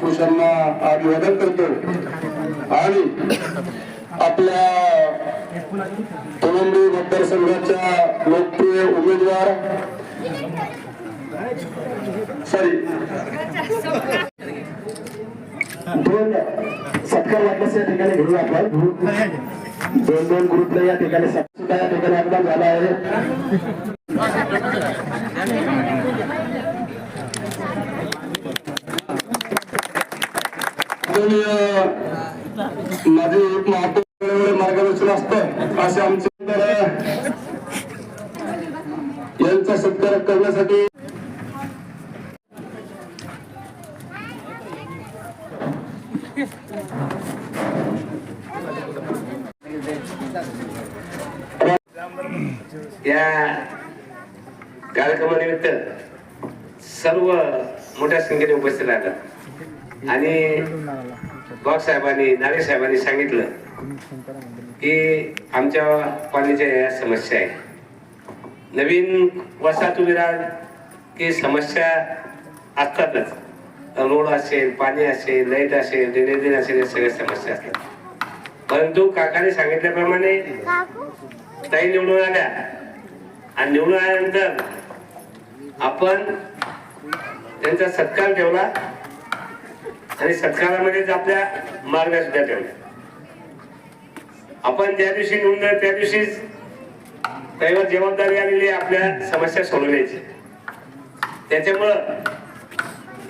पुरुषांना अभिवादन करतो. आणि आपल्या तोंडी मतदारसंघाच्या लोकप्रिय उमेदवार सॉरी दोन सत्कार वाटल्यास या ठिकाणी घेऊ आपण दोन दोन ग्रुपला या ठिकाणी सत्कार सुद्धा या ठिकाणी आपला झाला आहे आदरणीय माझे एक महात्मा मार्गदर्शन असतं असे आमचे तर यांचा सत्कार करण्यासाठी या कार्यक्रमानिमित्त सर्व मोठ्या संख्येने उपस्थित राहिला. आणि बाग साहेबांनी नारे साहेबांनी सांगितलं की आमच्या कॉलनीच्या या समस्या आहे. नवीन वसाहत उभी राहत की समस्या असतातच रोड असेल पाणी असेल लाइट असेल दैनंदिन असेल या सगळ्या समस्या असतात. परंतु काकाने सांगितल्याप्रमाणे ताई निवडून आल्या. आणि निवडून आल्यानंतर आपण त्यांचा सत्कार ठेवला आणि सत्कारामध्येच आपल्या मार्ग सुद्धा ठेवल्या आपण ज्या दिवशी निवडून त्या दिवशीच त्यावर जबाबदारी आलेली आपल्या समस्या सोडवण्याची. त्याच्यामुळं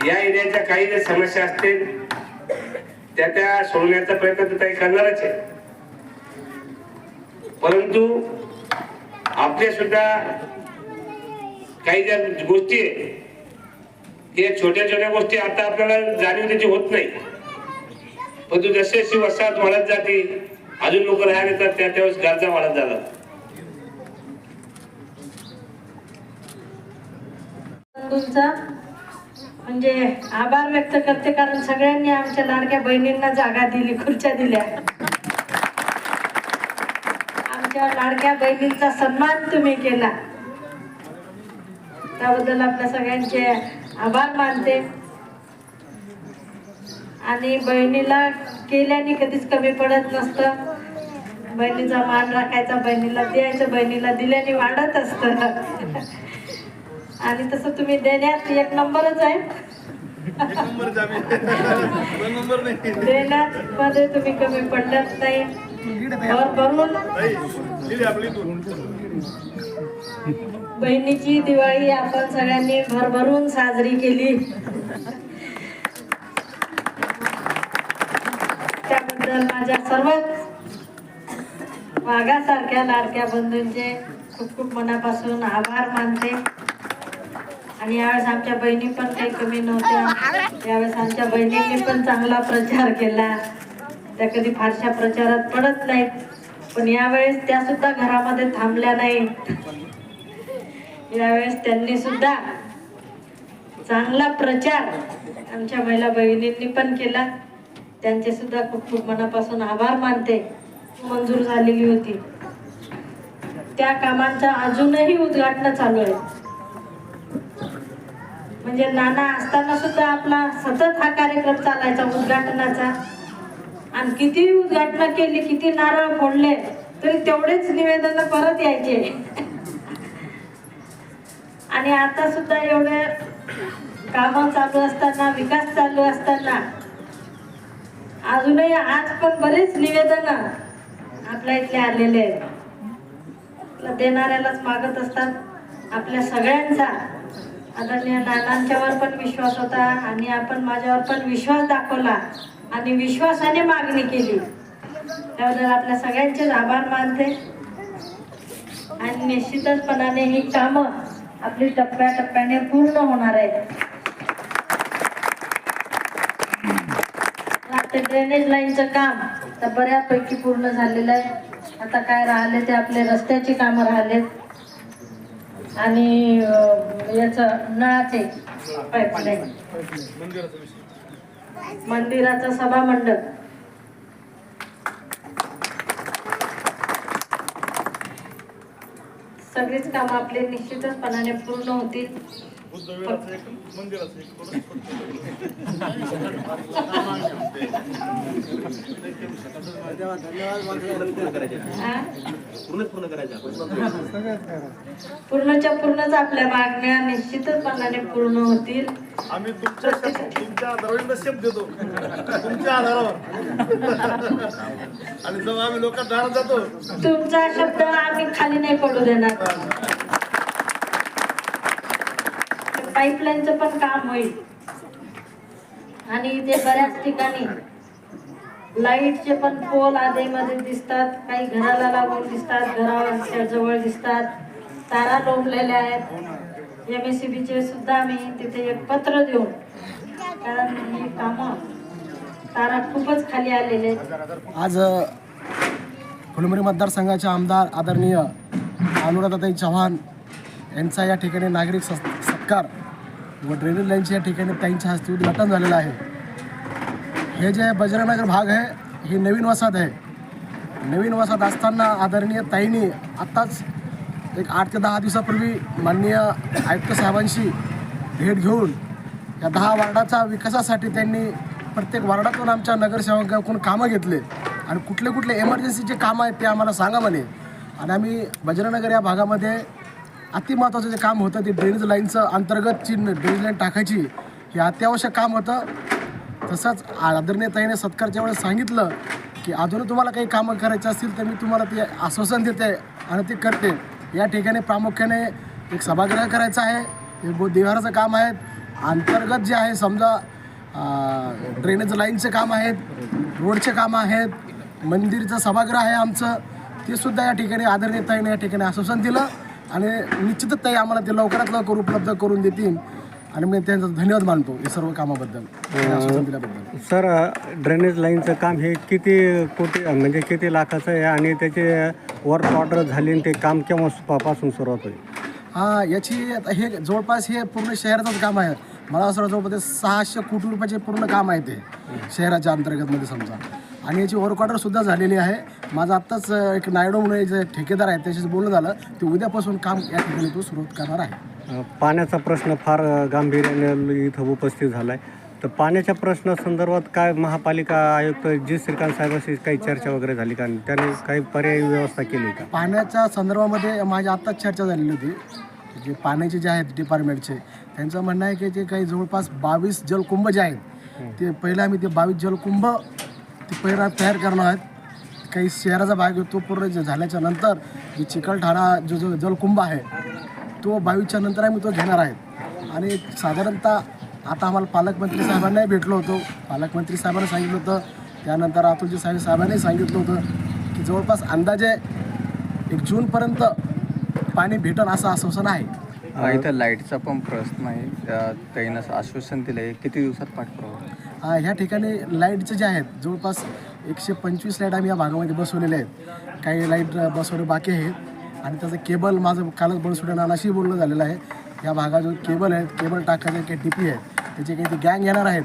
या एरियाच्या काही ज्या समस्या असतील त्या त्या सोडवण्याचा प्रयत्न तर काही करणारच आहे. परंतु आपल्या सुद्धा काही ज्या गोष्टी आहे या छोट्या छोट्या गोष्टी आता आपल्याला जाणीव त्याची होत नाही. परंतु जसे जशी वसाहत वाढत जाते अजून लोक राहायला येतात त्या त्यावेळेस गरजा वाढत जातात. तुमचा म्हणजे आभार व्यक्त करते कारण सगळ्यांनी आमच्या लाडक्या बहिणींना जागा दिली खुर्च्या दिल्या. आमच्या लाडक्या बहिणींचा सन्मान तुम्ही केला. त्याबद्दल आपल्या सगळ्यांचे आभार मानते. आणि बहिणीला केल्याने कधीच कमी पडत नसतं. बहिणीचा मान राखायचा बहिणीला द्यायचं बहिणीला दिल्याने वाढत असतं. आणि तसं तुम्ही देण्यात एक नंबरच आहे. देण्यात मध्ये तुम्ही कमी पडलाच नाही. बहिणीची दिवाळी आपण सगळ्यांनी भरभरून साजरी केली. त्याबद्दल माझ्या सर्वच वाघासारख्या लाडक्या बंधूंचे खूप खूप मनापासून आभार मानते. आणि यावेळेस आमच्या बहिणी पण काही कमी नव्हत्या. यावेळेस आमच्या बहिणींनी पण चांगला प्रचार केला. त्या कधी फारशा प्रचारात पडत नाहीत. पण यावेळेस त्या सुद्धा घरामध्ये थांबल्या नाहीत. यावेळेस त्यांनी सुद्धा चांगला प्रचार आमच्या महिला बहिणींनी पण केला. त्यांचे सुद्धा खूप खूप मनापासून आभार मानते. मंजूर झालेली होती. त्या कामांचा अजूनही उद्घाटन चालू आहे. म्हणजे नाना असताना सुद्धा आपला सतत हा कार्यक्रम चालायचा उद्घाटनाचा. आणि किती उद्घाटन केली किती नारळ फोडले तरी तेवढेच निवेदन परत यायचे. आणि आता सुद्धा एवढे काम चालू असताना विकास चालू असताना अजूनही आज पण बरेच निवेदन आपल्या इथले आलेले आहेत. देणाऱ्यालाच मागत असतात आपल्या सगळ्यांचा. आदरणीय नानांच्यावर पण विश्वास होता आणि आपण माझ्यावर पण विश्वास दाखवला आणि विश्वासाने मागणी केली. त्याबद्दल आपल्या सगळ्यांचेच आभार मानते. आणि निश्चितचपणाने ही कामं आपली टप्प्याटप्प्याने पूर्ण होणार आहेत. आता ड्रेनेज लाईनचं काम तर बऱ्यापैकी पूर्ण झालेलं आहे. आता काय राहिले ते आपले रस्त्याची कामं राहिलेत. आणि याचं नळाचे पाईपलाईन. मंदिराचा सभा मंडप सगळीच कामं आपले निश्चितचपणाने पूर्ण होतील. हा? पूर्णच्या पूर्णच आपल्या मागण्या निश्चितचपणाने पूर्ण होतील. आम्ही तुमच्या शब्द- तुमच्या आधारावर शब्द देतो. तुमच्या आधारावर. आणि जेव्हा आम्ही लोकांना दारात जातो तुमचा शब्द आम्ही खाली नाही पडू देणार. पाईपलाईनचं पण काम होईल. आणि इथे बऱ्याच ठिकाणी लाईटचे पण पोल आधीमध्ये दिसतात. काही घराला लागून दिसतात घराच्या जवळ दिसतात. तारा लोंबलेल्या आहेत. एम एस सी बीचे सुद्धा आम्ही तिथे एक पत्र देऊ कारण ही कामं तारा खूपच खाली आलेले आहेत. आज फुलमुरी मतदारसंघाचे आमदार आदरणीय अनुराधाताई चव्हाण यांचा या ठिकाणी नागरिक सत् सत्कार व ड्रेनेज लाईनच्या या ठिकाणी त्यांच्या हस्ते उद्घाटन झालेलं आहे. हे जे बजरंगनगर भाग आहे हे नवीन वसाहत आहे. नवीन वसाहत असताना आदरणीय ताईंनी आत्ताच एक आठ ते दहा दिवसापूर्वी माननीय आयुक्त साहेबांशी भेट घेऊन या दहा वार्डाचा विकासासाठी त्यांनी प्रत्येक वार्डातून आमच्या नगरसेवकाकडून कामं घेतले. आणि कुठले कुठले एमर्जन्सीचे कामं आहेत ते आम्हाला सांगा म्हणे. आणि आम्ही बजरंगनगर या भागामध्ये अति महत्त्वाचं जे काम होतं ते ड्रेनेज लाईनचं अंतर्गत चिन्ह ड्रेनेज लाईन टाकायची हे अत्यावश्यक काम होतं. तसंच आदरणीय ताईने सत्कारच्या वेळेस सांगितलं की अजूनही तुम्हाला काही कामं करायची असतील तर मी तुम्हाला ते आश्वासन देते आणि ते करते. या ठिकाणी प्रामुख्याने एक सभागृह करायचं आहे. एक देवाराचं काम आहे. अंतर्गत जे आहे समजा ड्रेनेज लाईनचे काम आहेत रोडचे कामं आहेत मंदिरचं सभागृह आहे आमचं ते सुद्धा या ठिकाणी आदरणीय ताईने या ठिकाणी आश्वासन दिलं. आणि निश्चितच ताई आम्हाला ते लवकरात लवकर उपलब्ध करून देतील. आणि मी त्यांचा धन्यवाद मानतो या सर्व कामाबद्दल आणि आश्वासन दिल्याबद्दल. सर ड्रेनेज लाईनचं काम हे किती कोटी म्हणजे किती लाखाचं आहे आणि त्याचे वर्क ऑर्डर झाली आणि ते काम केव्हा पासून सुरुवात होईल? हा याची आता हे जवळपास हे पूर्ण शहराचंच काम आहे. मला असं वाटतं जवळपास ते सहाशे कोटी रुपयाचे पूर्ण काम आहे ते शहराच्या अंतर्गतमध्ये समजा. आणि याची वर्क ऑर्डर सुद्धा झालेली आहे. माझं आत्ताच एक नायडू म्हणून जे ठेकेदार आहेत त्याच्याशी बोलणं झालं. ते उद्यापासून काम या ठिकाणी तो सुरुवात करणार आहे. अ, पाण्याचा प्रश्न फार अ, गांभीर्याने इथं उपस्थित झाला आहे तर पाण्याच्या प्रश्नासंदर्भात काय महापालिका आयुक्त जी श्रीकांत साहेबांशी काही चर्चा वगैरे झाली का? त्यांनी काही पर्यायी व्यवस्था केली का? पाण्याच्या संदर्भामध्ये माझी आत्ताच चर्चा झालेली होती. जे पाण्याचे जे आहेत डिपार्टमेंटचे त्यांचं म्हणणं आहे की जे काही जवळपास बावीस जलकुंभ जे आहेत ते पहिलं आम्ही ते बावीस जलकुंभ ते पहिला तयार करणार आहेत. काही शहराचा भाग आहे तो पूर्ण जे झाल्याच्यानंतर जी चिकलठाणा जो जो जलकुंभ आहे तो बावीसच्या नंतर आम्ही तो घेणार आहेत. आणि साधारणतः आता आम्हाला पालकमंत्री साहेबांनाही भेटलो होतो. पालकमंत्री साहेबांना सांगितलं होतं. त्यानंतर अतुलजी साहेब साहेबांनाही सांगितलं होतं की जवळपास अंदाजे एक जूनपर्यंत पाणी भेटन असं आश्वासन आहे. इथं लाईटचा पण प्रश्न आहे. त्या आश्वासन दिलं आहे किती दिवसात पाठपुरावा? ह्या ठिकाणी लाईटचे जे आहेत जवळपास एकशे पंचवीस लाइट आम्ही या भागामध्ये बसवलेले आहेत. काही लाइट बसवणे बाकी आहेत आणि त्याचं केबल माझं कालच बनसुडे नानाशी बोलणं झालेलं आहे. या भागात जो केबल आहेत केबल टाकायचे काही टीपी आहेत त्याचे काही ते गँग येणार आहेत.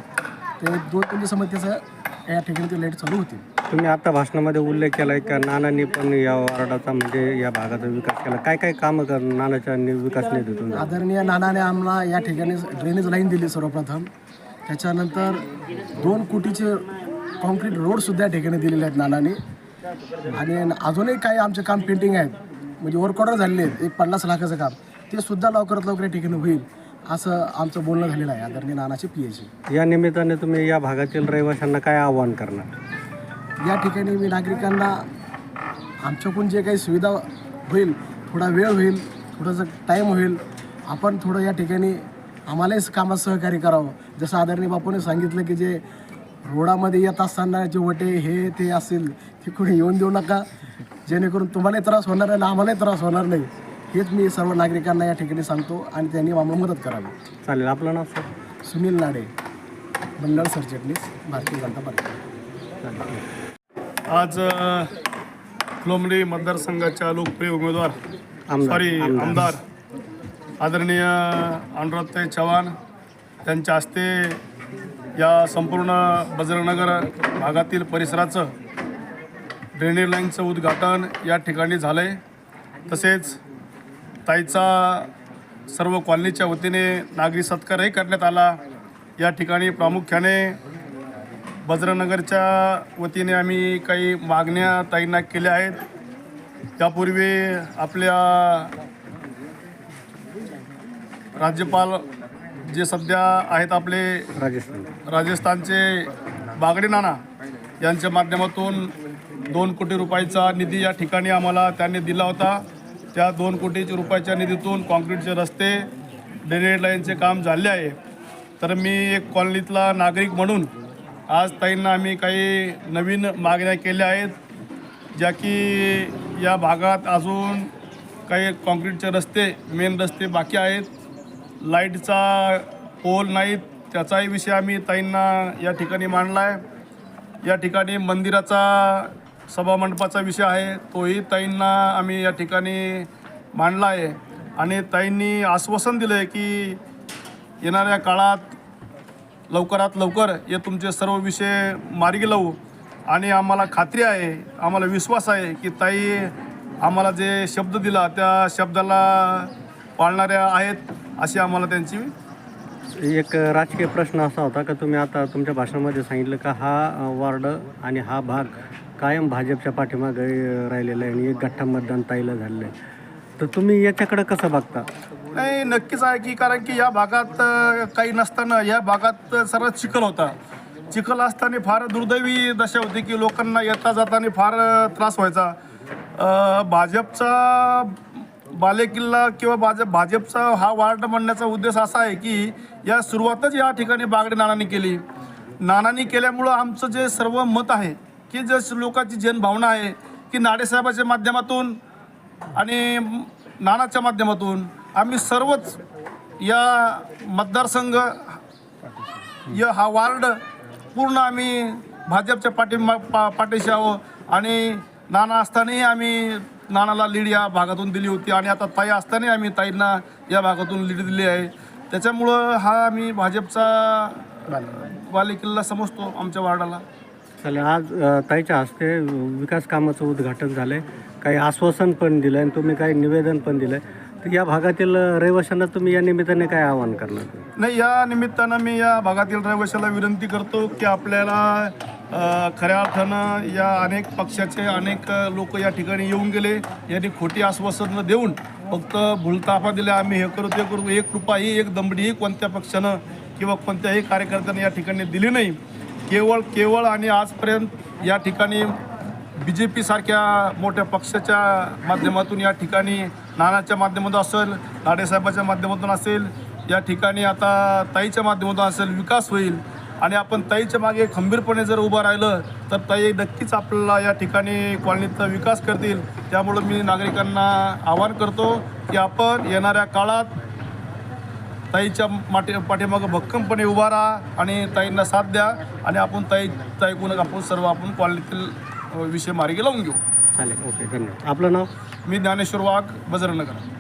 ते दोन तीन दिवसामध्ये त्याचं या ठिकाणी ते लाइट चालू होतील. तुम्ही आता भाषणामध्ये उल्लेख केला आहे का? नानांनी पण या वार्डाचा म्हणजे या भागाचा विकास केला. काय काय कामं कर नानाच्या नि- विकास निधीतून? आदरणीय नानाने आम्हाला या ठिकाणी ड्रेनेज लाईन दिली सर्वप्रथम. त्याच्यानंतर दोन कोटीचे कॉन्क्रीट रोडसुद्धा या ठिकाणी दिलेले आहेत नानाने. आणि अजूनही काही आमचे काम पेंटिंग आहेत. म्हणजे वर्क ऑर्डर झालेले आहेत. एक पन्नास लाखाचं काम. ते सुद्धा लवकरात लवकर या ठिकाणी होईल असं आमचं बोलणं झालेलं आहे. आदरणीय नानाचे पी एच या निमित्ताने तुम्ही या भागातील रहिवाशांना काय आव्हान करणार? या ठिकाणी मी नागरिकांना आमच्याकडून जे काही सुविधा होईल थोडा वेळ होईल थोडंसं टाईम होईल आपण थोडं या ठिकाणी आम्हालाही कामात सहकार्य करावं. जसं आदरणीय बापूने सांगितलं की जे रोडामध्ये येत असताना जे वटे हे ते असतील ते कोणी येऊन देऊ नका. जेणेकरून तुम्हालाही त्रास होणार नाही आम्हालाही त्रास होणार नाही. हेच मी सर्व नागरिकांना या ठिकाणी सांगतो आणि त्यांनी आम्हाला मदत करावी. चालेल आपलं नाव सर सुनील नाडे मंडळ सरचिटणीस भारतीय जनता पार्टी. आज फुलंब्री मतदारसंघाच्या लोकप्रिय उमेदवार आमदार, सॉरी आमदार. आदरणीय अनुराधताई चव्हाण त्यांच्या हस्ते या संपूर्ण बजरंगनगर भागातील परिसराचं ड्रेनेज लाईनचं उद्घाटन या ठिकाणी झालं आहे तसेच ताईचा सर्व कॉलनीच्या वतीने नागरी सत्कारही करण्यात आला. या ठिकाणी प्रामुख्याने बजरंगनगरच्या वतीने आम्ही काही मागण्या ताईंना केल्या आहेत. त्यापूर्वी आपल्या राज्यपाल जे सध्या आहेत आपले राजस्थान. राजस्थानचे बागडे नाना यांच्या माध्यमातून दोन कोटी रुपयाचा निधी या ठिकाणी आम्हाला त्यांनी दिला होता. त्या दोन कोटी रुपयाच्या निधीतून कॉन्क्रीटचे रस्ते ड्रेनेज लाईनचे काम झाले आहे. तर मी एक कॉलनीतला नागरिक म्हणून आज ताईंना आम्ही काही नवीन मागण्या केल्या आहेत ज्या की या भागात अजून काही कॉन्क्रीटचे रस्ते मेन रस्ते बाकी आहेत. लाईटचा पोल नाहीत त्याचाही विषय आम्ही ताईंना या ठिकाणी मांडला आहे या ठिकाणी मंदिराचा सभामंडपाचा विषय आहे तोही ताईंना आम्ही या ठिकाणी मांडला आहे आणि ताईंनी आश्वासन दिलं आहे की येणाऱ्या काळात लवकरात लवकर हे तुमचे सर्व विषय मार्गी लावू. आणि आम्हाला खात्री आहे आम्हाला विश्वास आहे की ताई आम्हाला जे शब्द दिला त्या शब्दाला पाळणाऱ्या आहेत. अशी आम्हाला त्यांची एक राजकीय प्रश्न असा होता का तुम्ही आता तुमच्या भाषणामध्ये सांगितलं का हा वार्ड आणि हा भाग कायम भाजपच्या पाठीमागे राहिलेला आहे आणि एक गठ्ठा मतदान ताईला झालेलं आहे. तर तुम्ही याच्याकडे कसं बघता? नाही नक्कीच आहे की कारण की या भागात काही नसताना या भागात सर्वात चिखल होता. चिखल असताना फार दुर्दैवी दशा होती की लोकांना येता जाताना फार त्रास व्हायचा. भाजपचा बालेकिल्ला किंवा भाजप भाजपचा हा वार्ड म्हणण्याचा उद्देश असा आहे की या सुरुवातच या ठिकाणी बागडे नानांनी केली. नानांनी केल्यामुळं आमचं जे सर्व मत आहे की जे लोकांची जनभावना आहे की नाडेसाहेबाच्या माध्यमातून आणि नानाच्या माध्यमातून आम्ही सर्वच या मतदारसंघ या हा वार्ड पूर्ण आम्ही भाजपच्या पाठी पा पाठीशी आहो आणि नाना असतानाही आम्ही नानाला लीड या भागातून दिली होती आणि आता ताई असतानाही आम्ही ताईंना या भागातून लीड दिली आहे. त्याच्यामुळं हा आम्ही भाजपचा बालेकिल्ला समजतो आमच्या वार्डाला. चालेल आज ताईच्या हस्ते विकास कामाचं उद्घाटन झालं आहे काही आश्वासन पण दिलं आणि तुम्ही काही निवेदन पण दिलं आहे तर या भागातील रहिवाशांना तुम्ही या निमित्ताने काय आवाहन करणार? नाही या निमित्तानं मी या भागातील रहिवाशाला विनंती करतो की आपल्याला खऱ्या अर्थानं या अनेक पक्षाचे अनेक लोक या ठिकाणी येऊन गेले. यांनी खोटी आश्वासनं देऊन फक्त भुलताफा दिल्या. आम्ही हे करू ते करू. एक रुपयाही एक दमडीही कोणत्या पक्षानं किंवा कोणत्याही कार्यकर्त्यानं या ठिकाणी दिली नाही. केवळ केवळ आणि आजपर्यंत या ठिकाणी बी जे पीसारख्या मोठ्या पक्षाच्या माध्यमातून या ठिकाणी नानाच्या माध्यमातून असेल नाडेसाहेबाच्या माध्यमातून असेल या ठिकाणी आता ताईच्या माध्यमातून असेल विकास होईल. आणि आपण ताईच्या मागे खंबीरपणे जर उभं राहिलं तर ताई नक्कीच आपल्याला या ठिकाणी कॉलनीचा विकास करतील. त्यामुळं मी नागरिकांना आवाहन करतो की आपण येणाऱ्या काळात ताईच्या माटी पाठीमागं भक्कमपणे उभा राहा आणि ताईंना साथ द्या आणि आपण ताई ताईकून आपण सर्व आपण कॉलनीतील विषय मार्गी लावून घेऊ. चालेल. ओके धन्यवाद. आपलं नाव? मी ज्ञानेश्वर वाघ बजरंगनगर.